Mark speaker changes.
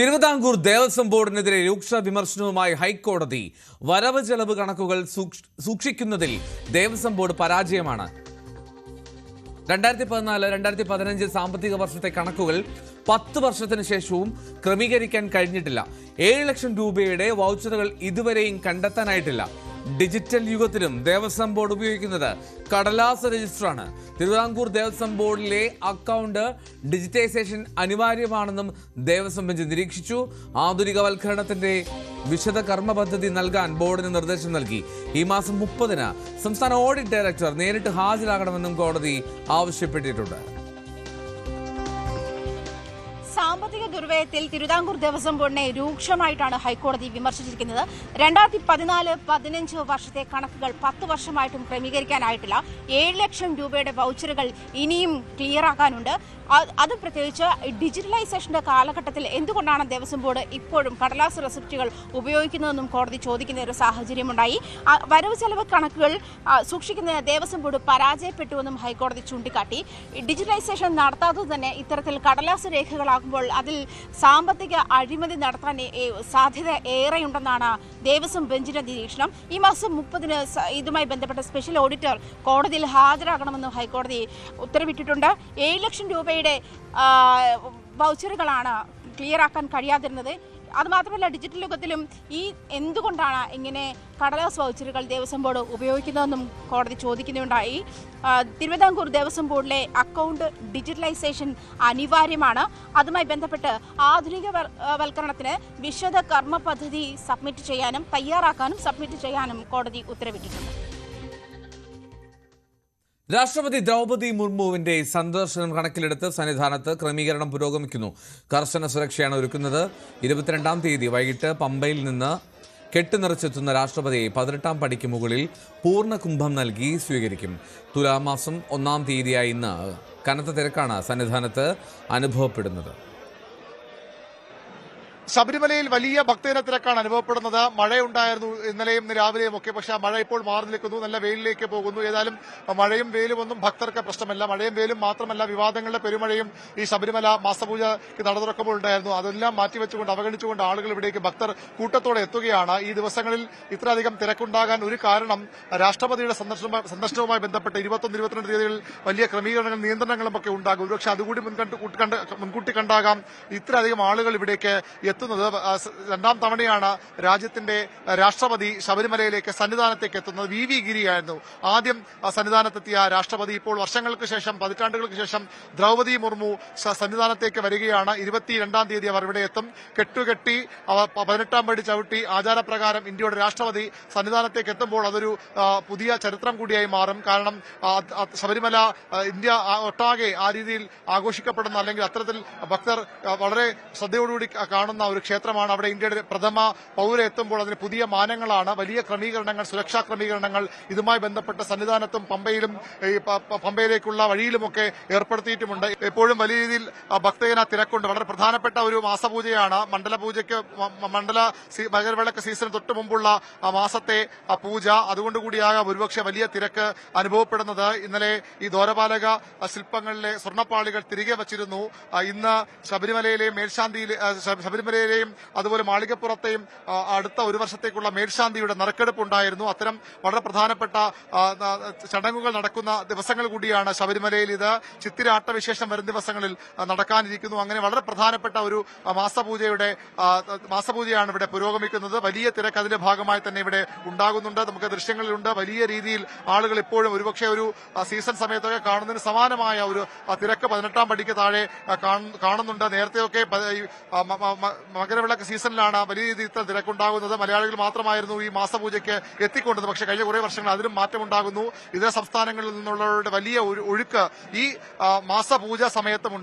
Speaker 1: തിരുവിതാംകൂർ ദേവസ്വം ബോർഡിനെതിരെ രൂക്ഷ വിമർശനവുമായി ഹൈക്കോടതി വരവ് ചെലവ് കണക്കുകൾ സൂക്ഷിക്കുന്നതിൽ ദേവസ്വം ബോർഡ് പരാജയമാണ്. രണ്ടായിരത്തി പതിനാല് രണ്ടായിരത്തി പതിനഞ്ച് സാമ്പത്തിക വർഷത്തെ കണക്കുകൾ പത്ത് വർഷത്തിന് ശേഷവും ക്രമീകരിക്കാൻ കഴിഞ്ഞിട്ടില്ല. ഏഴ് ലക്ഷം രൂപയുടെ വൗച്ചറുകൾ ഇതുവരെയും കണ്ടെത്താനായിട്ടില്ല. ഡിജിറ്റൽ യുഗത്തിലും ദേവസ്വം ബോർഡ് ഉപയോഗിക്കുന്നത് കടലാസ് രജിസ്റ്ററാണ്. തിരുവിതാംകൂർ ദേവസ്വം ബോർഡിലെ അക്കൗണ്ട് ഡിജിറ്റൈസേഷൻ അനിവാര്യമാണെന്നും ദേവസ്വം ബെഞ്ച് നിരീക്ഷിച്ചു. ആധുനികവൽക്കരണത്തിന്റെ വിശദ കർമ്മ പദ്ധതി നൽകാൻ ബോർഡിന് നിർദ്ദേശം നൽകി. ഈ മാസം മുപ്പതിന് സംസ്ഥാന ഓഡിറ്റ് ഡയറക്ടർ നേരിട്ട് ഹാജരാകണമെന്നും കോടതി ആവശ്യപ്പെട്ടിട്ടുണ്ട്.
Speaker 2: സാമ്പത്തിക ദുർവ്യയത്തിൽ തിരുവിതാംകൂർ ദേവസ്വം ബോർഡിനെ രൂക്ഷമായിട്ടാണ് ഹൈക്കോടതി വിമർശിച്ചിരിക്കുന്നത്. രണ്ടായിരത്തി പതിനാല് പതിനഞ്ച് വർഷത്തെ കണക്കുകൾ പത്ത് വർഷമായിട്ടും ക്രമീകരിക്കാനായിട്ടില്ല. ഏഴ് ലക്ഷം രൂപയുടെ വൗച്ചറുകൾ ഇനിയും ക്ലിയർ ആക്കാനുണ്ട്. അത് പ്രത്യേകിച്ച് ഡിജിറ്റലൈസേഷന്റെ കാലഘട്ടത്തിൽ എന്തുകൊണ്ടാണ് ദേവസ്വം ബോർഡ് ഇപ്പോഴും കടലാസ് റെസിപ്റ്റുകൾ ഉപയോഗിക്കുന്നതെന്നും കോടതി ചോദിക്കുന്ന ഒരു സാഹചര്യമുണ്ടായി. വരവ് ചെലവ് കണക്കുകൾ സൂക്ഷിക്കുന്നതിന് ദേവസ്വം ബോർഡ് പരാജയപ്പെട്ടുവെന്നും ഹൈക്കോടതി ചൂണ്ടിക്കാട്ടി. ഡിജിറ്റലൈസേഷൻ നടത്താതെ തന്നെ ഇത്തരത്തിൽ കടലാസ് രേഖകളാകുമ്പോൾ അതിൽ സാമ്പത്തിക അഴിമതി നടത്താൻ സാധ്യത ഏറെയുണ്ടെന്നാണ് ദേവസ്വം ബെഞ്ചിന്റെ നിരീക്ഷണം. ഈ മാസം മുപ്പതിന് ഇതുമായി ബന്ധപ്പെട്ട സ്പെഷ്യൽ ഓഡിറ്റർ കോടതിയിൽ ഹാജരാകണമെന്നും ഹൈക്കോടതി ഉത്തരവിട്ടിട്ടുണ്ട്. ഏഴ് ലക്ഷം രൂപയുടെ വൗച്ചറുകളാണ് ക്ലിയർ ആക്കാൻ കഴിയാതിരുന്നത്. അതുമാത്രമല്ല ഡിജിറ്റൽ യുഗത്തിലും ഈ എന്തുകൊണ്ടാണ് ഇങ്ങനെ കടലാസ് വൗച്ചറുകൾ ദേവസ്വം ബോർഡ് ഉപയോഗിക്കുന്നതെന്നും കോടതി ചോദിക്കുന്നുണ്ടായി. തിരുവിതാംകൂർ ദേവസ്വം ബോർഡിലെ അക്കൗണ്ട് ഡിജിറ്റലൈസേഷൻ അനിവാര്യമാണ്. അതുമായി ബന്ധപ്പെട്ട് ആധുനിക വൽക്കരണത്തിന് വിശദ കർമ്മ പദ്ധതി സബ്മിറ്റ് ചെയ്യാനും തയ്യാറാക്കാനും സബ്മിറ്റ് ചെയ്യാനും കോടതി ഉത്തരവിട്ടിട്ടുണ്ട്.
Speaker 1: രാഷ്ട്രപതി ദ്രൗപതി മുർമുവിന്റെ സന്ദർശനം കണക്കിലെടുത്ത് സന്നിധാനത്ത് ക്രമീകരണം പുരോഗമിക്കുന്നു. കർശന സുരക്ഷയാണ് ഒരുക്കുന്നത്. ഇരുപത്തിരണ്ടാം തീയതി വൈകിട്ട് പമ്പയിൽ നിന്ന് കെട്ടുനിറച്ചെത്തുന്ന രാഷ്ട്രപതിയെ പതിനെട്ടാം പടിക്ക് മുകളിൽ പൂർണ കുംഭം നൽകി സ്വീകരിക്കും. തുലാമാസം ഒന്നാം തീയതിയായി ഇന്ന് കനത്ത തിരക്കാണ് സന്നിധാനത്ത് അനുഭവപ്പെടുന്നത്.
Speaker 3: ശബരിമലയിൽ വലിയ ഭക്തജന തിരക്കാണ് അനുഭവപ്പെടുന്നത്. മഴയുണ്ടായിരുന്നു ഇന്നലെയും ഇന്ന് രാവിലെയും ഒക്കെ. പക്ഷേ മഴ ഇപ്പോൾ മാറി നിൽക്കുന്നു. നല്ല വെയിലിലേക്ക് പോകുന്നു. ഏതായാലും മഴയും വെയിലും ഒന്നും ഭക്തർക്ക് പ്രശ്നമല്ല. മഴയും വെയിലും മാത്രമല്ല വിവാദങ്ങളുടെ പെരുമഴയും ഈ ശബരിമല മാസപൂജയ്ക്ക് നട തുറക്കുമ്പോൾ ഉണ്ടായിരുന്നു. അതെല്ലാം മാറ്റിവെച്ചുകൊണ്ട് അവഗണിച്ചുകൊണ്ട് ആളുകൾ ഇവിടേക്ക് ഭക്തർ കൂട്ടത്തോടെ എത്തുകയാണ്. ഈ ദിവസങ്ങളിൽ ഇത്രയധികം തിരക്കുണ്ടാകാൻ ഒരു കാരണം രാഷ്ട്രപതിയുടെ സന്ദർശനവുമായി ബന്ധപ്പെട്ട് ഇരുപത്തൊന്ന് ഇരുപത്തിരണ്ട് തീയതികളിൽ വലിയ ക്രമീകരണങ്ങളും നിയന്ത്രണങ്ങളും ഒക്കെ ഉണ്ടാകും. ഒരുപക്ഷെ അതുകൂടി മുൻകൂട്ടി കണ്ടാകാം. ഇത്രയധികം ആളുകൾ ഇവിടേക്ക് എത്തുന്നത് രണ്ടാം തവണയാണ് രാജ്യത്തിന്റെ രാഷ്ട്രപതി ശബരിമലയിലേക്ക് സന്നിധാനത്തേക്ക് എത്തുന്നത്. വി. വി. ഗിരിയായിരുന്നു. ആദ്യം സന്നിധാനത്തെത്തിയ രാഷ്ട്രപതി ഇപ്പോൾ വർഷങ്ങൾക്ക് ശേഷം പതിറ്റാണ്ടുകൾക്ക് ശേഷം ദ്രൗപതി മുർമു സന്നിധാനത്തേക്ക് വരികയാണ്. ഇരുപത്തിരണ്ടാം തീയതി അവർ ഇവിടെ എത്തും. കെട്ടുകെട്ടി അവർ പതിനെട്ടാം പടി ചവിട്ടി ആചാരപ്രകാരം ഇന്ത്യയുടെ രാഷ്ട്രപതി സന്നിധാനത്തേക്ക് എത്തുമ്പോൾ അതൊരു പുതിയ ചരിത്രം കൂടിയായി മാറും. കാരണം ശബരിമല ഇന്ത്യ ഒട്ടാകെ ആ രീതിയിൽ ആഘോഷിക്കപ്പെടുന്ന അല്ലെങ്കിൽ അത്തരത്തിൽ ഭക്തർ വളരെ ശ്രദ്ധയോടുകൂടി കാണുന്ന ഒരു ക്ഷേത്രമാണ്. അവിടെ ഇന്ത്യയുടെ പ്രഥമ പൗര എത്തുമ്പോൾ അതിന് പുതിയ മാനങ്ങളാണ്. വലിയ ക്രമീകരണങ്ങൾ സുരക്ഷാ ക്രമീകരണങ്ങൾ ഇതുമായി ബന്ധപ്പെട്ട സന്നിധാനത്തും പമ്പയിലും പമ്പയിലേക്കുള്ള വഴിയിലുമൊക്കെ ഏർപ്പെടുത്തിയിട്ടുമുണ്ട്. എപ്പോഴും വലിയ രീതിയിൽ ഭക്തജന തിരക്കുണ്ട്. വളരെ പ്രധാനപ്പെട്ട ഒരു മാസപൂജയാണ്. മണ്ഡല പൂജയ്ക്ക് മണ്ഡല മകരവിളക്ക് സീസണിന് തൊട്ട് മുമ്പുള്ള മാസത്തെ പൂജ. അതുകൊണ്ടുകൂടിയാകാം ഒരുപക്ഷെ വലിയ തിരക്ക് അനുഭവപ്പെടുന്നത്. ഇന്നലെ ഈ ദോരപാലക ശില്പങ്ങളിലെ സ്വർണപ്പാളികൾ തിരികെ വച്ചിരുന്നു. ഇന്ന് ശബരിമലയിലെ മേൽശാന്തിയിലെ ആ, ശ- അതുപോലെ മാളികപ്പുറത്തെയും അടുത്ത ഒരു വർഷത്തേക്കുള്ള മേൽശാന്തിയുടെ നറുക്കെടുപ്പ് ഉണ്ടായിരുന്നു. അത്തരം വളരെ പ്രധാനപ്പെട്ട ചടങ്ങുകൾ നടക്കുന്ന ദിവസങ്ങൾ കൂടിയാണ് ശബരിമലയിൽ ഇത്. ചിത്തിര ആട്ടവിശേഷം വരും ദിവസങ്ങളിൽ നടക്കാനിരിക്കുന്നു. അങ്ങനെ വളരെ പ്രധാനപ്പെട്ട ഒരു മാസപൂജയുടെ മാസപൂജയാണ് ഇവിടെ പുരോഗമിക്കുന്നത്. വലിയ തിരക്ക് അതിന്റെ ഭാഗമായി തന്നെ ഇവിടെ ഉണ്ടാകുന്നുണ്ട്. നമുക്ക് ദൃശ്യങ്ങളിലുണ്ട്. വലിയ രീതിയിൽ ആളുകൾ ഇപ്പോഴും ഒരുപക്ഷെ ഒരു സീസൺ സമയത്തൊക്കെ കാണുന്നതിന് സമാനമായ ഒരു തിരക്ക് പതിനെട്ടാം പടിക്ക് താഴെ കാണുന്നുണ്ട്. നേരത്തെയൊക്കെ മകരവിളക്ക് സീസണിലാണ് വലിയ രീതിയിൽ ഇത്ര തിരക്കുണ്ടാകുന്നത്. മലയാളികൾ മാത്രമായിരുന്നു ഈ മാസപൂജയ്ക്ക് എത്തിക്കൊണ്ടത്. പക്ഷേ കഴിഞ്ഞ കുറേ വർഷങ്ങൾ അതിലും മാറ്റമുണ്ടാകുന്നു. ഇതര സംസ്ഥാനങ്ങളിൽ നിന്നുള്ളവരുടെ വലിയ ഒഴുക്ക് ഈ മാസപൂജ സമയത്തുമുണ്ട്.